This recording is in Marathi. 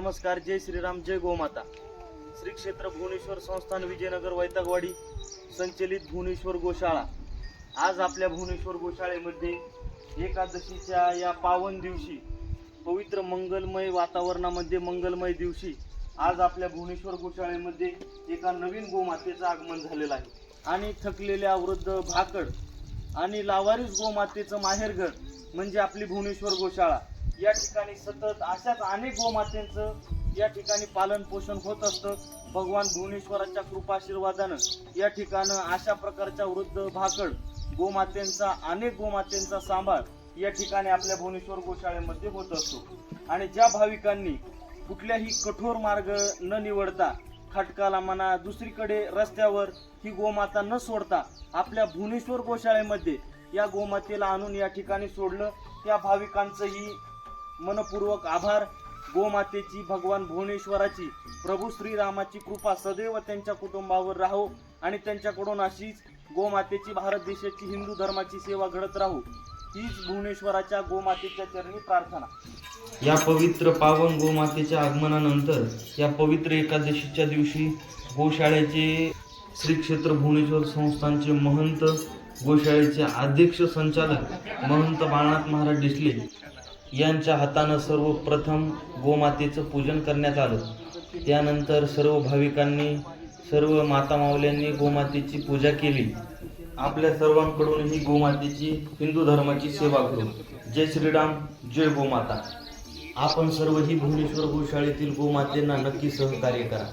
नमस्कार जय श्रीराम जय गोमाता. श्री क्षेत्र भुवनेश्वर संस्थान विजयनगर वैतागवाडी संचलित भुवनेश्वर गोशाळा. आज आपल्या भुवनेश्वर गोशाळेमध्ये एकादशीच्या या पावन दिवशी पवित्र मंगलमय वातावरणामध्ये मंगलमय दिवशी आज आपल्या भुवनेश्वर गोशाळेमध्ये एका नवीन गोमातेचं आगमन झालेलं आहे. आणि थकलेल्या वृद्ध भाकड आणि लावारीस गोमातेचं माहेरघर म्हणजे आपली भुवनेश्वर गोशाळा. या ठिकाणी सतत अशाच अनेक गोमातेंचं या ठिकाणी पालन पोषण होत असतं. भगवान भुवनेश्वराच्या कृपाशीर्वादानं या ठिकाणं अशा प्रकारच्या वृद्ध भाकड गोमातेंचा अनेक गोमातेंचा सांभाळ या ठिकाणी आपल्या भुवनेश्वर गोशाळेमध्ये होत असतो. आणि ज्या भाविकांनी कुठल्याही कठोर मार्ग न निवडता खटकाला म्हणा दुसरीकडे रस्त्यावर ही गोमाता न सोडता आपल्या भुवनेश्वर गोशाळेमध्ये या गोमातेला आणून या ठिकाणी सोडलं त्या भाविकांचंही मनपूर्वक आभार. गोमातेची भगवान भुवनेश्वराची प्रभू श्रीरामाची कृपा सदैव त्यांच्या कुटुंबावर राहो आणि त्यांच्याकडून अशीच गोमातेची भारत देशाची हिंदू धर्माची सेवा घडत राहू. हीच भुवनेश्वराच्या गोमातेच्या चरणी प्रार्थना. या पवित्र पावन गोमातेच्या आगमनानंतर या पवित्र एकादशीच्या दिवशी गोशाळेचे श्री क्षेत्र भुवनेश्वर संस्थानचे महंत गोशाळेचे अध्यक्ष संचालक महंत बाळनाथ महाराज डिसले यांच्या हातानं सर्वप्रथम गोमातेचं पूजन करण्यात आलं. त्यानंतर सर्व भाविकांनी सर्व माता माऊल्यांनी गोमातेची पूजा केली. आपल्या सर्वांकडून ही गोमातेची हिंदू धर्माची सेवा करू. जय श्रीराम जय गोमाता. आपण सर्व ही भुवनेश्वर गोशाळेतील गोमातेंना नक्की सहकार्य करा.